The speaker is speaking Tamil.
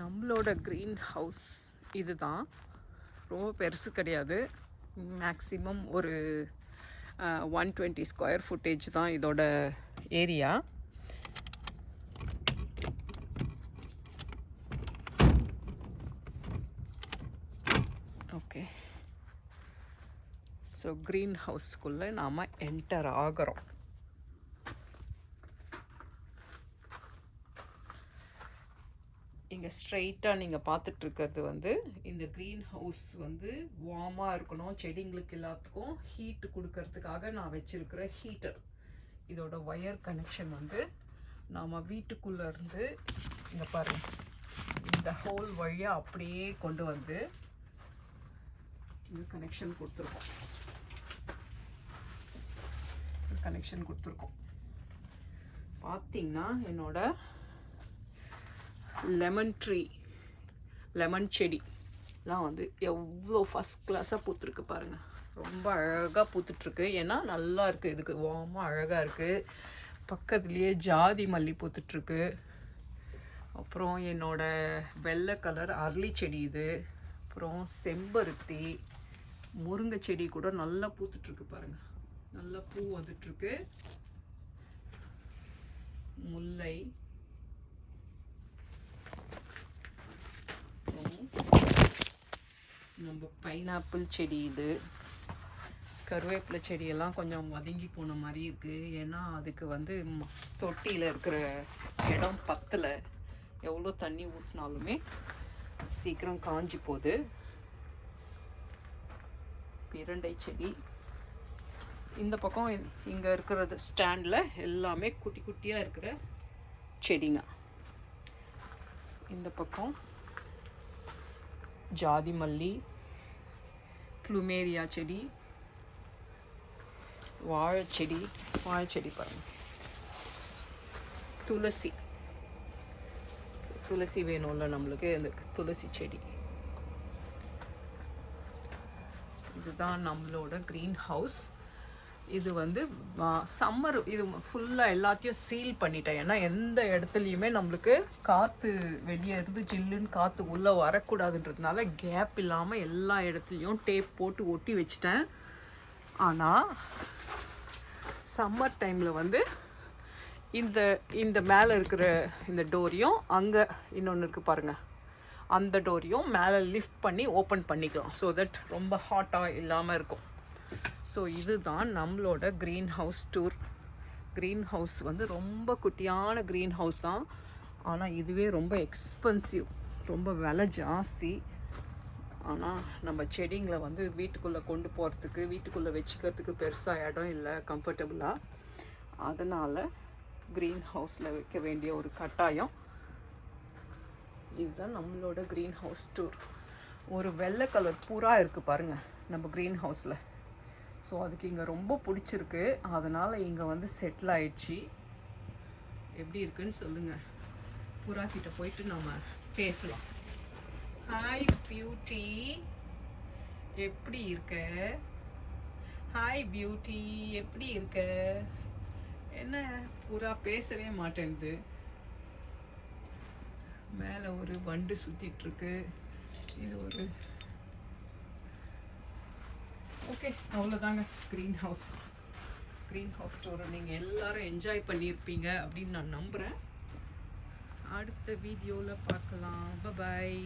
நம்மளோட க்ரீன் ஹவுஸ் இதுதான். ரொம்ப பெருசு கிடையாது. மேக்ஸிமம் ஒரு ஒன் டுவெண்ட்டி ஸ்கொயர் ஃபுட்டேஜ் தான் இதோட ஏரியா ஓகே ஸோ க்ரீன் ஹவுஸ்க்குள்ளே நாம் என்டர் ஆகிறோம். இங்கே ஸ்ட்ரெயிட்டாக நீங்கள் பார்த்துட்டு இருக்கிறது வந்து இந்த க்ரீன் ஹவுஸ் வந்து வார்மாக இருக்கணும். செடிங்களுக்கு எல்லாத்துக்கும் ஹீட்டு கொடுக்கறதுக்காக நான் வச்சுருக்கிற ஹீட்டர் இதோட ஒயர் கனெக்ஷன் வந்து நாம் வீட்டுக்குள்ளேருந்து இங்கே பாருங்க. இந்த ஹோல் வழியாக அப்படியே கொண்டு வந்து இங்கே கனெக்ஷன் கொடுத்துருக்கோம். கனெக்ஷன் கொடுத்துருக்கோம். பார்த்தீங்கன்னா என்னோட லெமன் ட்ரீ லெமன் செடிலாம் வந்து எவ்வளோ ஃபஸ்ட் கிளாஸாக பூத்துருக்கு பாருங்கள் ரொம்ப அழகாக பூத்துட்ருக்கு ஏன்னா நல்லா இருக்குது இதுக்கு வார்மாக அழகாக இருக்குது பக்கத்துலேயே ஜாதி மல்லி பூத்துட்ருக்கு அப்புறம் என்னோடய வெள்ளை கலர் அரளி செடி இது. அப்புறம் செம்பருத்தி முருங்கை செடி கூட நல்லா பூத்துட்ருக்கு பாருங்கள் நல்லா பூ வந்துட்டுருக்கு. முல்லை நம்ம பைனாப்பிள் செடி இது கருவேப்பிலை செடியெல்லாம் கொஞ்சம் வதங்கி போன மாதிரி இருக்குது ஏன்னா அதுக்கு வந்து தொட்டியில் இருக்கிற இடம் பத்தில். எவ்வளோ தண்ணி ஊற்றினாலுமே சீக்கிரம் காஞ்சி போகுது. பிரண்டை செடி. இந்த பக்கம் இங்கே இருக்கிறது ஸ்டாண்டில் எல்லாமே குட்டி குட்டியாக இருக்கிற செடிங்க. இந்த பக்கம் ஜாதி மல்லி ப்ளூமேரியா செடி. வாழைச்செடி வாழைச்செடி பாருங்கள் துளசி. துளசி வேணும்ல நம்மளுக்கு இந்த துளசி செடி. இதுதான் நம்மளோட க்ரீன் ஹவுஸ் இது வந்து சம்மர் இது ஃபுல்லாக எல்லாத்தையும் சீல் பண்ணிட்டேன். ஏன்னா எந்த இடத்துலையுமே நம்மளுக்கு காற்று வெளியே இருந்து ஜில்லுன்னு காற்று உள்ளே வரக்கூடாதுன்றதுனால கேப் இல்லாமல் எல்லா இடத்துலையும் டேப் போட்டு ஒட்டி வச்சிட்டேன். ஆனால் சம்மர் டைமில் வந்து இந்த இந்த மேலே இருக்கிற இந்த டோரியும் அங்கே இன்னொன்று இருக்குது பாருங்கள் அந்த டோரியும் மேலே லிஃப்ட் பண்ணி ஓப்பன் பண்ணிக்கலாம். ஸோ தட் ரொம்ப ஹாட்டாக இல்லாமல் இருக்கும். ஸோ இதுதான் நம்மளோட green house tour green house வந்து ரொம்ப குட்டியான க்ரீன் ஹவுஸ் தான். ஆனால் இதுவே ரொம்ப எக்ஸ்பென்சிவ் ரொம்ப விலை ஜாஸ்தி. ஆனால் நம்ம செடிங்களை வந்து வீட்டுக்குள்ளே கொண்டு போகிறதுக்கு வீட்டுக்குள்ளே வச்சுக்கிறதுக்கு பெருசாக இடம் இல்லை கம்ஃபர்டபுளாக அதனால் க்ரீன் ஹவுஸில் வைக்க வேண்டிய ஒரு கட்டாயம். இதுதான் நம்மளோட க்ரீன் ஹவுஸ் டூர் ஒரு வெள்ளை கலர் புறா இருக்குது பாருங்கள் நம்ம க்ரீன் ஹவுஸில் ஸோ அதுக்கு இங்கே ரொம்ப பிடிச்சிருக்கு. அதனால் இங்கே வந்து செட்டில் ஆயிடுச்சு. எப்படி இருக்குன்னு சொல்லுங்கள் புறா கிட்ட போயிட்டு நம்ம பேசலாம். ஹாய் பியூட்டி எப்படி இருக்க? ஹாய் பியூட்டி எப்படி இருக்க? என்ன? புறா பேசவே மாட்டேங்குது மேலே ஒரு வண்டு சுற்றிட்டுருக்கு இது ஒரு ஓகே அவ்வளோதாங்க க்ரீன் ஹவுஸ் க்ரீன் ஹவுஸ் ஸ்டோரை நீங்கள் எல்லாரும் என்ஜாய் பண்ணியிருப்பீங்க அப்படின்னு நான் நம்புகிறேன் அடுத்த வீடியோவில் பார்க்கலாம். பபாய்